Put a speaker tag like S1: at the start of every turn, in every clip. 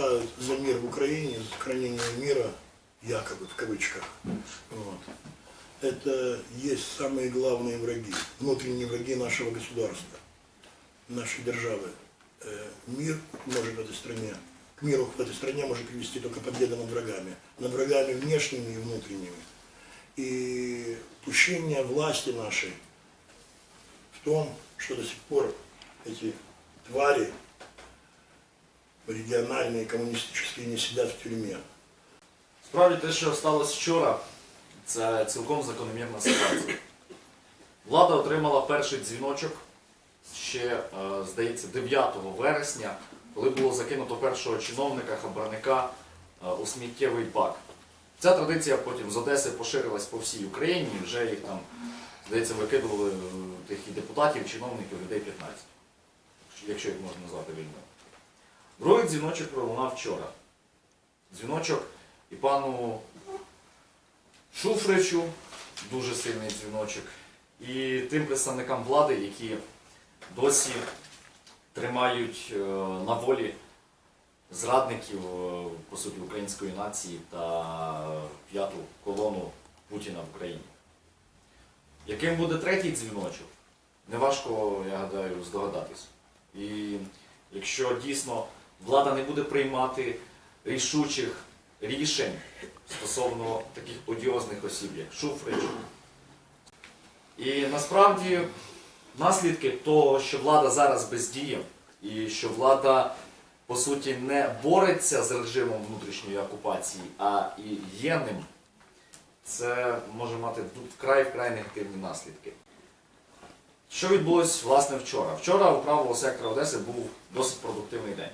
S1: считают за мир в Украине, за сохранение мира, якобы в кавычках, вот, это есть самые главные враги, внутренние враги нашего государства, нашей державы. Э, Мир может в этой стране, к миру в этой стране может привести только победа над врагами, над врагами внешними и внутренними. И пущение власти нашей в том, что до сих пор эти твари региональные, коммунистические не сидят в тюрьме.
S2: Справді те, що сталося вчора, це цілком закономірна ситуація. Влада отримала перший дзвіночок ще, е, здається, 9 вересня, коли було закинуто першого чиновника, хабарника е, у сміттєвий бак. Ця традиція потім з Одеси поширилась по всій Україні, вже їх там, здається, викидували е, тих і депутатів, чиновників, людей 15, якщо їх можна назвати людьми. Другий дзвіночок пролунав вчора. Дзвіночок і пану Шуфричу, дуже сильний дзвіночок, і тим представникам влади, які досі тримають е, на волі зрадників, е, по суті, української нації та п'яту колону Путіна в Україні. Яким буде третій дзвіночок? Неважко, я гадаю, здогадатись. І якщо дійсно влада не буде приймати рішучих рішень стосовно таких одіозних осіб, як Шуфрич. І насправді наслідки того, що влада зараз бездіє, і що влада, по суті, не бореться з режимом внутрішньої окупації, а і є ним, це може мати вкрай вкрай негативні наслідки. Що відбулось власне вчора? Вчора у правого сектора Одеси був досить продуктивний день.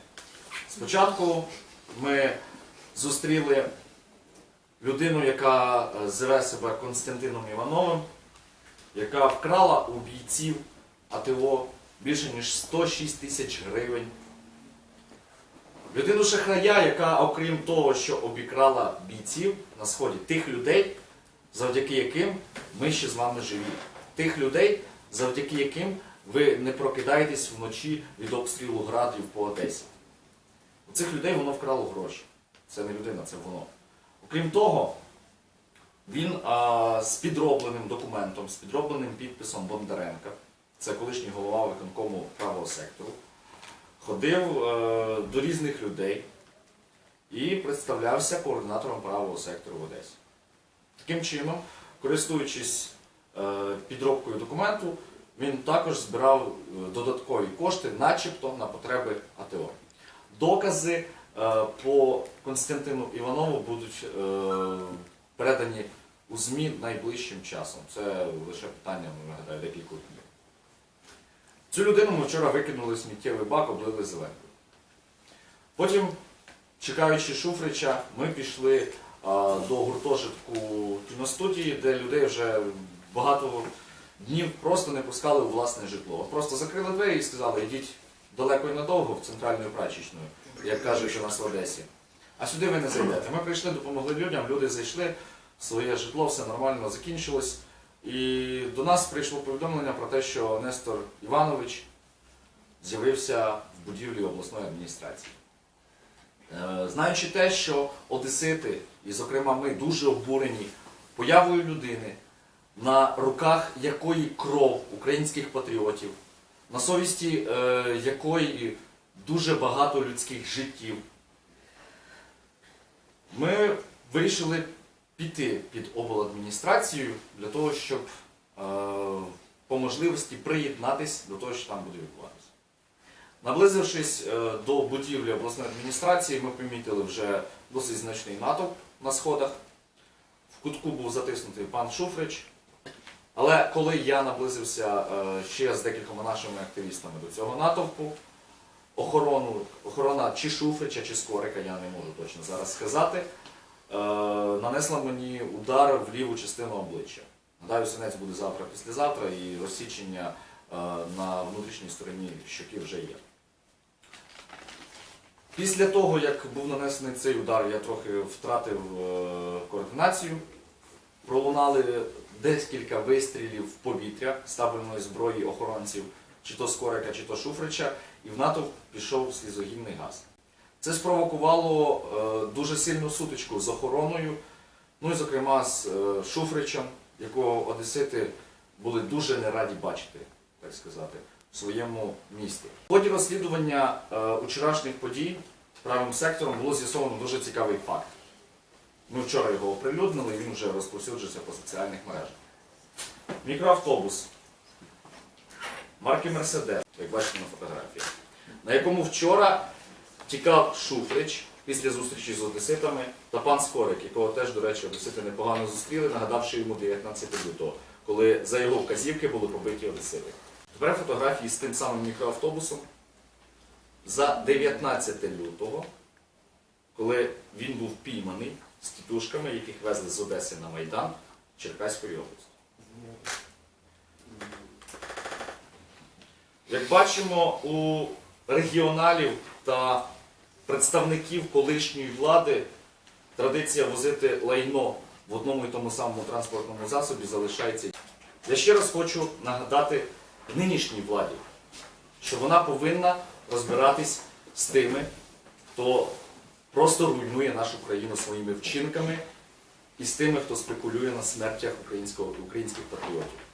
S2: Спочатку ми зустріли людину, яка зве себе Константином Івановим, яка вкрала у бійців АТО більше ніж 106 тисяч гривень. Людину шахрая, яка, окрім того, що обікрала бійців на сході, тих людей, завдяки яким ми ще з вами живі. Тих людей, завдяки яким ви не прокидаєтесь вночі від обстрілу градів по Одесі. У цих людей воно вкрало гроші. Це не людина, це воно. Окрім того, він а, з підробленим документом, з підробленим підписом Бондаренка, це колишній голова виконкому правого сектору, ходив е, до різних людей і представлявся координатором правого сектору в Одесі. Таким чином, користуючись е, підробкою документу, він також збирав е, додаткові кошти, начебто на потреби АТО. Докази е, по Константину Іванову будуть е, передані у ЗМІ найближчим часом. Це лише питання, нагадаю, декількох днів. Цю людину ми вчора викинули сміттєвий бак, облили зеленкою. Потім, чекаючи Шуфрича, ми пішли е, до гуртожитку кіностудії, де людей вже багато днів просто не пускали у власне житло. Просто закрили двері і сказали, йдіть далеко і надовго в центральну прачечну, як кажуть у нас в Одесі. А сюди ви не зайдете. Ми прийшли, допомогли людям, люди зайшли, своє житло, все нормально закінчилось. І до нас прийшло повідомлення про те, що Нестор Іванович з'явився в будівлі обласної адміністрації. Е, Знаючи те, що одесити, і зокрема ми, дуже обурені появою людини, на руках якої кров українських патріотів, на совісті е, якої дуже багато людських життів, ми вирішили піти під обладміністрацію для того, щоб е, по можливості приєднатись до того, що там буде відбуватися. Наблизившись е, до будівлі обласної адміністрації, ми помітили вже досить значний натовп на сходах. В кутку був затиснутий пан Шуфрич. Але коли я наблизився е, ще з декількома нашими активістами до цього натовпу, охорону, охорона чи Шуфрича, чи Скорика, я не можу точно зараз сказати, е, нанесла мені удар в ліву частину обличчя. Гадаю, синець буде завтра, післязавтра, і розсічення е, на внутрішній стороні щоки вже є. Після того, як був нанесений цей удар, я трохи втратив координацію. Пролунали декілька вистрілів в повітря ставленої зброї охоронців, чи то Скорика, чи то Шуфрича, і в натовп пішов слізогінний газ. Це спровокувало е, дуже сильну сутичку з охороною, ну і зокрема з е, Шуфричем, якого одесити були дуже не раді бачити, так сказати, в своєму місті. В ході розслідування е, вчорашніх подій правим сектором було з'ясовано дуже цікавий факт. Ми вчора його оприлюднили, він вже розповсюджується по соціальних мережах. Мікроавтобус марки Мерседес, як бачите на фотографії, на якому вчора тікав Шуфрич після зустрічі з одеситами та пан Скорик, якого теж, до речі, одесити непогано зустріли, нагадавши йому 19 лютого, коли за його вказівки були побиті одесити. Тепер фотографії з тим самим мікроавтобусом за 19 лютого, коли він був пійманий з тітушками, яких везли з Одеси на Майдан Черкаської області. Як бачимо, у регіоналів та представників колишньої влади традиція возити лайно в одному і тому самому транспортному засобі залишається. Я ще раз хочу нагадати нинішній владі, що вона повинна розбиратись з тими, хто просто руйнує нашу країну своїми вчинками і з тими, хто спекулює на смертях українського, українських патріотів.